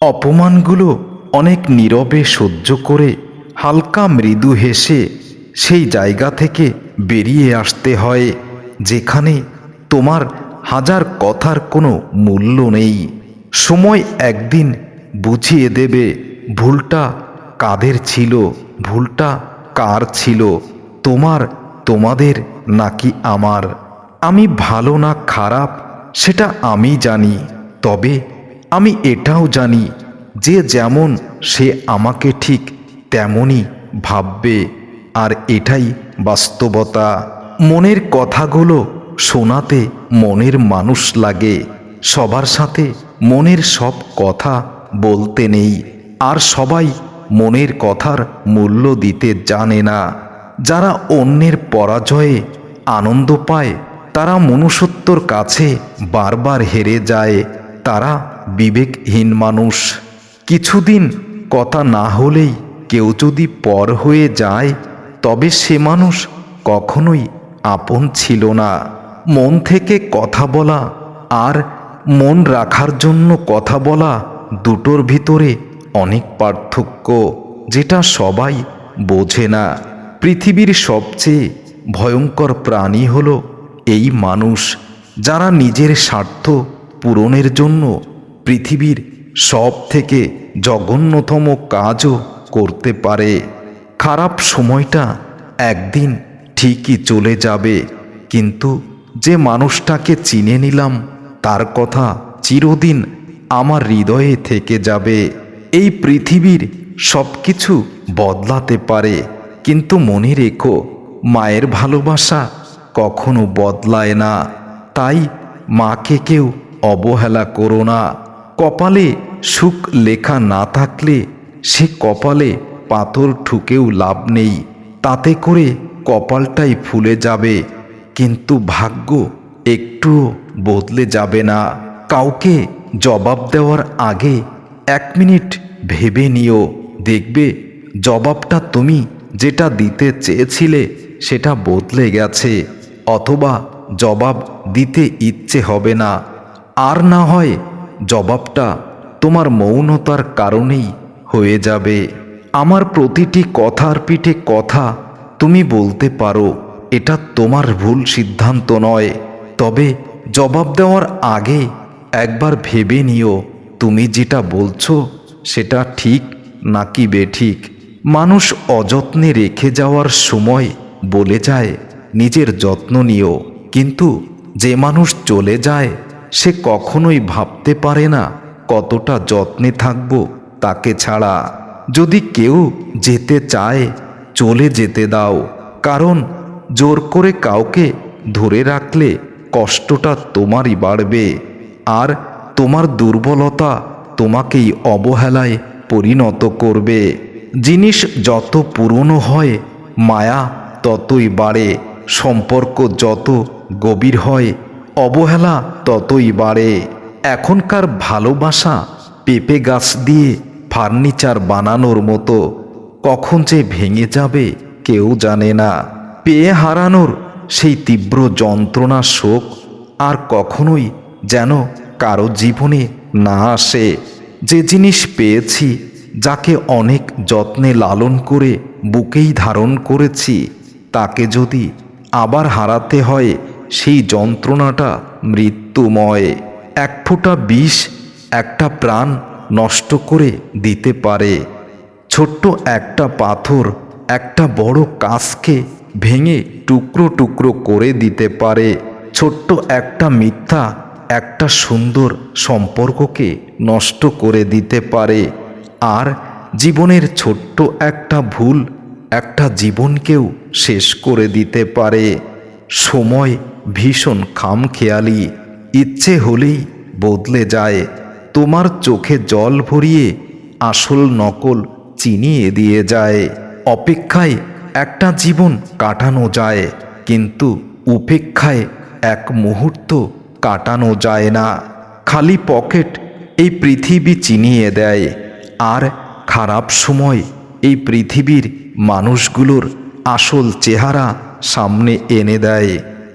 অপমানগুলো অনেক নীরবে সহ্য করে হালকা মৃদু হেসে সেই জায়গা থেকে বেরিয়ে আসতে হয়, যেখানে তোমার হাজার কথার কোনো মূল্য নেই। সময় একদিন বুঝিয়ে দেবে, ভুলটা কাদের ছিল, ভুলটা কার ছিল, তোমার, তোমাদের নাকি আমার। আমি ভালো না খারাপ, সেটা আমি জানি, তবে আমি এটাও জানি, যে যেমন সে আমাকে ঠিক তেমনই ভাববে, আর এটাই বাস্তবতা। মনের কথাগুলো শোনাতে মনের মানুষ লাগে, সবার সাথে মনের সব কথা বলতে নেই, আর সবাই মনের কথার মূল্য দিতে জানে না। যারা অন্যের পরাজয়ে আনন্দ পায়, তারা মনুষ্যত্বর কাছে বারবার হেরে যায়, তারা বিবেকহীন মানুষ। কিছুদিন কথা না হলেই কেউ যদি পর হয়ে যায়, তবে সে মানুষ কখনোই আপন ছিল না। মন থেকে কথা বলা আর মন রাখার জন্য কথা বলা দুটোর ভিতরে অনেক পার্থক্য, যেটা সবাই বোঝে না। পৃথিবীর সবচেয়ে ভয়ঙ্কর প্রাণী হলো এই মানুষ, যারা নিজের স্বার্থ পূরণের জন্য পৃথিবীর সব থেকে জঘন্যতম কাজও করতে পারে। খারাপ সময়টা একদিন ঠিকই চলে যাবে, কিন্তু যে মানুষটাকে চিনে নিলাম, তার কথা চিরদিন আমার হৃদয়ে থেকে যাবে। এই পৃথিবীর সব কিছু বদলাতে পারে, কিন্তু মনে রেখো, মায়ের ভালোবাসা কখনো বদলায় না। তাই মাকে কেউ অবহেলা করো না। কপালে সুখ লেখা না থাকলে সে কপালে পাথর ঠুকেও লাভ নেই। তাতে করে কপালটাই ফুলে যাবে, কিন্তু ভাগ্য একটুও বদলে যাবে না। কাউকে জবাব দেওয়ার আগে এক মিনিট ভেবে নিও। দেখবে জবাবটা তুমি যেটা দিতে চেয়েছিলে সেটা বদলে গেছে, অথবা জবাব দিতে ইচ্ছে হবে না। আর না হয় জবাবটা তোমার মৌনতার কারণেই হয়ে যাবে। আমার প্রতিটি কথার পিঠে কথা তুমি বলতে পারো, এটা তোমার ভুল সিদ্ধান্ত নয়। তবে জবাব দেওয়ার আগে একবার ভেবে নিও, তুমি যেটা বলছো সেটা ঠিক নাকি বেঠিক। মানুষ অযত্নে রেখে যাওয়ার সময় বলে যায়, নিজের যত্ন নিও। কিন্তু যে মানুষ চলে যায় সে কখনোই ভাবতে পারে না কতটা যত্নে থাকব তাকে ছাড়া। যদি কেউ যেতে চায়, চলে যেতে দাও। কারণ জোর করে কাউকে ধরে রাখলে কষ্টটা তোমারই বাড়বে। আর তোমার দুর্বলতা তোমাকেই অবহেলায় পরিণত করবে। জিনিস যত পুরনো হয়, মায়া ততই বাড়ে। সম্পর্ক যত গভীর হয় অবহেলা ততই বাড়ে। এখনকার ভালোবাসা পেঁপে গাছ দিয়ে ফার্নিচার বানানোর মতো। কখন যে ভেঙে যাবে কেউ জানে না। পেয়ে হারানোর সেই তীব্র যন্ত্রণা শোক আর কখনোই যেন কারও জীবনে না আসে। যে জিনিস পেয়েছি, যাকে অনেক যত্নে লালন করে, বুকেই ধারণ করেছি, তাকে যদি আবার হারাতে হয় সেই যন্ত্রণাটা মৃত্যুময়। এক ফোঁটা বিষ, একটা প্রাণ নষ্ট করে দিতে পারে। ছোট্ট একটা পাথর, একটা বড় কাজকে ভেঙে টুকরো টুকরো করে দিতে পারে। ছোট্ট একটা মিথ্যা, একটা সুন্দর সম্পর্ককে নষ্ট করে দিতে পারে। আর জীবনের ছোট্ট একটা ভুল, একটা জীবনকেও শেষ করে দিতে পারে। সময় ভীষণ খামখেয়ালি, ইচ্ছে হলেই বদলে যায়। তোমার চোখে জল ভরিয়ে আসল নকল চিনিয়ে দিয়ে যায়। অপেক্ষায় একটা জীবন কাটানো যায়, কিন্তু উপেক্ষায় এক মুহূর্ত কাটানো যায় না। খালি পকেট এই পৃথিবী চিনিয়ে দেয়, আর খারাপ সময় এই পৃথিবীর মানুষগুলোর আসল চেহারা সামনে এনে দেয়।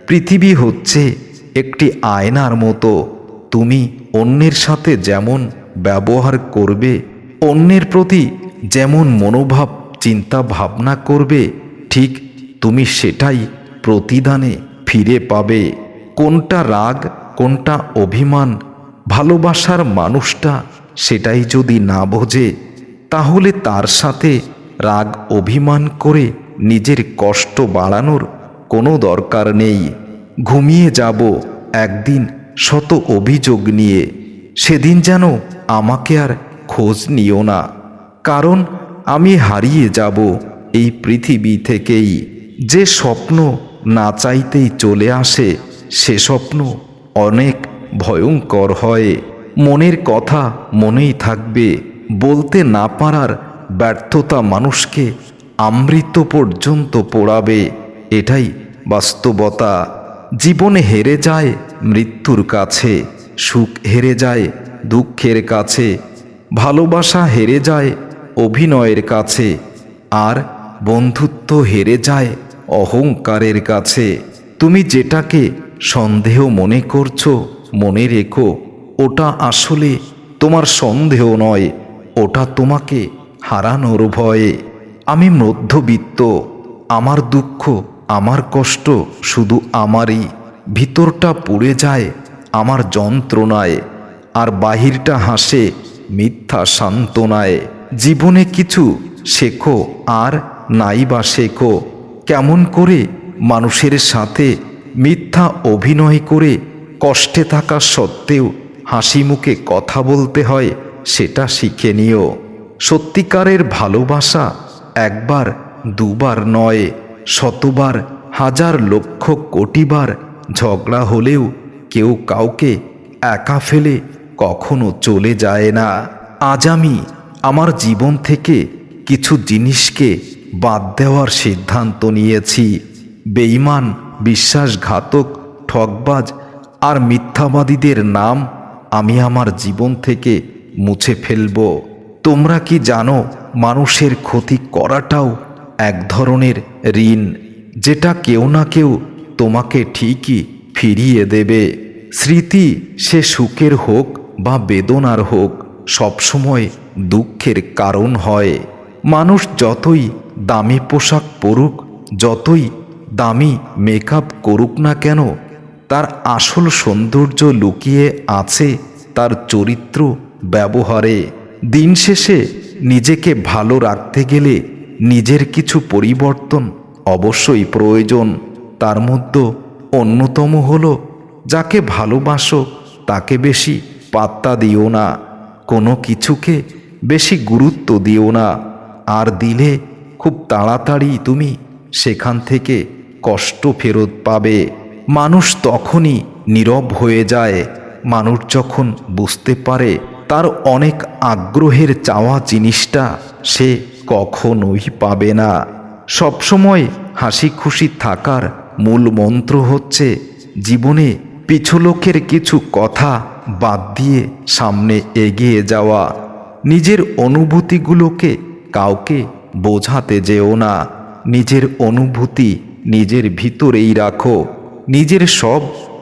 পৃথিবী হচ্ছে একটি আয়নার মতো। তুমি অন্যের সাথে যেমন ব্যবহার করবে, অন্যের প্রতি যেমন মনোভাব, চিন্তা ভাবনা করবে, ঠিক তুমি সেটাই প্রতিদানে ফিরে পাবে। কোনটা রাগ, কোনটা অভিমান, ভালোবাসার মানুষটা সেটাই যদি না বোঝে, তাহলে তার সাথে রাগ, অভিমান করে নিজের কষ্ট বাড়ানোর কোনো দরকার নেই। ঘুমিয়ে যাব একদিন শত অভিযোগ নিয়ে। সেদিন যেন আমাকে আর খোঁজ নিও না, কারণ আমি হারিয়ে যাব এই পৃথিবী থেকেই। যে স্বপ্ন না চাইতেই চলে আসে, সে স্বপ্ন অনেক ভয়ঙ্কর হয়। মনের কথা মনেই থাকবে, বলতে না পারার ব্যর্থতা মানুষকে আমৃত পর্যন্ত পোড়াবে। এটাই বাস্তবতা। জীবনে হেরে যায়, মৃত্যুর কাছে। সুখ হেরে যায়, দুঃখের কাছে। ভালোবাসা হেরে যায়, অভিনয়ের কাছে। আর বন্ধুত্ব হেরে যায়, অহংকারের কাছে। তুমি যেটাকে সন্দেহ মনে করছ, মনে রেখো। ওটা আসলে তোমার সন্দেহ নয়, ওটা তোমাকে হারানোর ভয়ে। আমি মধ্যবিত্ত, আমার দুঃখ আমার কষ্ট শুধু আমারই। ভিতরটা পুড়ে যায়, আমার যন্ত্রণায়। আর বাহিরটা হাসে, মিথ্যা সান্ত্বনায়। জীবনে কিছু শেখো, আর নাই বা শেখো। কেমন করে মানুষের সাথে মিথ্যা অভিনয় করে কষ্টে থাকা সত্ত্বেও হাসি মুখে কথা বলতে হয়, সেটা শিখে নিও। সত্যিকারের ভালোবাসা একবার, দুবার নয়। শতবার, হাজার লক্ষ কোটিবার ঝগড়া হলেও কেউ কাউকে একা ফেলে কখনো চলে যায় না। আজ আমি আমার জীবন থেকে কিছু জিনিসকে বাদ দেওয়ার সিদ্ধান্ত নিয়েছি। বেঈমান, বিশ্বাসঘাতক ঠকবাজ আর মিথ্যাবাদীদের নাম আমি আমার জীবন থেকে মুছে ফেলব। তোমরা কি জানো মানুষের ক্ষতি করাটাও এক ধরনের ঋণ, যেটা কেউ না কেউ তোমাকে ঠিকই ফিরিয়ে দেবে। স্মৃতি সে সুখের হোক বা বেদনার হোক, সবসময় দুঃখের কারণ হয়। মানুষ যতই দামি পোশাক পরুক, যতই দামি মেকআপ করুক না কেন, তার আসল সৌন্দর্য লুকিয়ে আছে তার চরিত্র ব্যবহারে। দিন শেষে নিজেকে ভালো রাখতে গেলে নিজের কিছু পরিবর্তন অবশ্যই প্রয়োজন। তার মধ্যে অন্যতম হলো, যাকে ভালোবাসো, তাকে বেশি পাত্তা দিও না। কোনো কিছুকে বেশি গুরুত্ব দিও না। আর দিলে খুব তাড়াতাড়ি তুমি সেখান থেকে কষ্ট ফেরত পাবে। মানুষ তখনই নীরব হয়ে যায়। মানুষ যখন বুঝতে পারে তার অনেক আগ্রহের চাওয়া জিনিসটা সে কখনোই পাবে না। সবসময় হাসি খুশি থাকার মূল মন্ত্র হচ্ছে জীবনে পিছু লোকের কিছু কথা বাদ দিয়ে সামনে এগিয়ে যাওয়া। নিজের অনুভূতিগুলোকে কাউকে বোঝাতে যেও না। নিজের অনুভূতি নিজের ভিতরেই রাখো। নিজের সব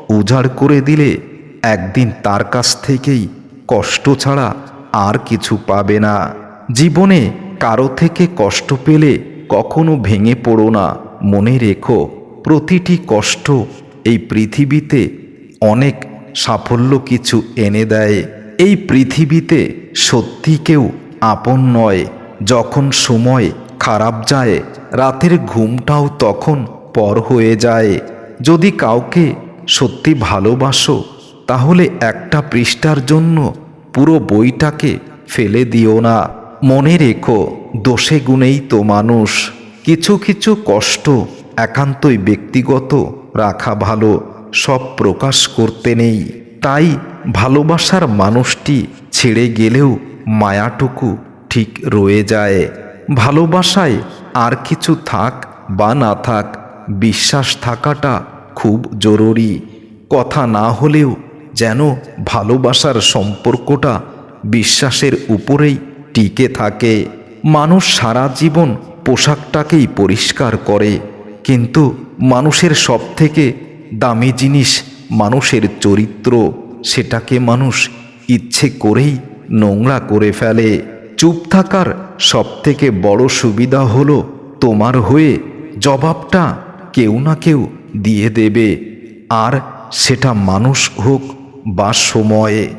উজাড় করে দিলে একদিন তার কাছ থেকেই কষ্ট ছাড়া আর কিছু পাবে না। জীবনে কারও থেকে কষ্ট পেলে কখনো ভেঙে পড়ো না। মনে রেখো, প্রতিটি কষ্ট এই পৃথিবীতে অনেক সাফল্য কিছু এনে দেয়। এই পৃথিবীতে সত্যি কেউ আপন নয়। যখন সময় খারাপ যায়, রাতের ঘুমটাও তখন পর হয়ে যায়। যদি কাউকে সত্যি ভালোবাসো, তাহলে একটা পৃষ্ঠার জন্য পুরো বইটাকে ফেলে দিও না। মনে রেখো, দোষে গুণেই তো মানুষ। কিছু কিছু কষ্ট একান্তই ব্যক্তিগত, রাখা ভালো, সব প্রকাশ করতে নেই। তাই ভালোবাসার মানুষটি ছেড়ে গেলেও মায়াটুকু ঠিক রয়ে যায়। ভালোবাসায় আর কিছু থাক বা না থাক, বিশ্বাস থাকাটা খুব জরুরি। কথা না হলেও যেন ভালোবাসার সম্পর্কটা বিশ্বাসের উপরেই টিকে থাকে। মানুষ সারা জীবন পোশাকটাকেই পরিষ্কার করে। কিন্তু মানুষের সব থেকে দামি জিনিস মানুষের চরিত্র। সেটাকে মানুষ ইচ্ছে করেই নোংরা করে ফেলে। চুপ থাকার সবথেকে বড় সুবিধা হলো তোমার হয়ে জবাবটা কেউ না কেউ দিয়ে দেবে। আর সেটা মানুষ হোক বা সময়ে।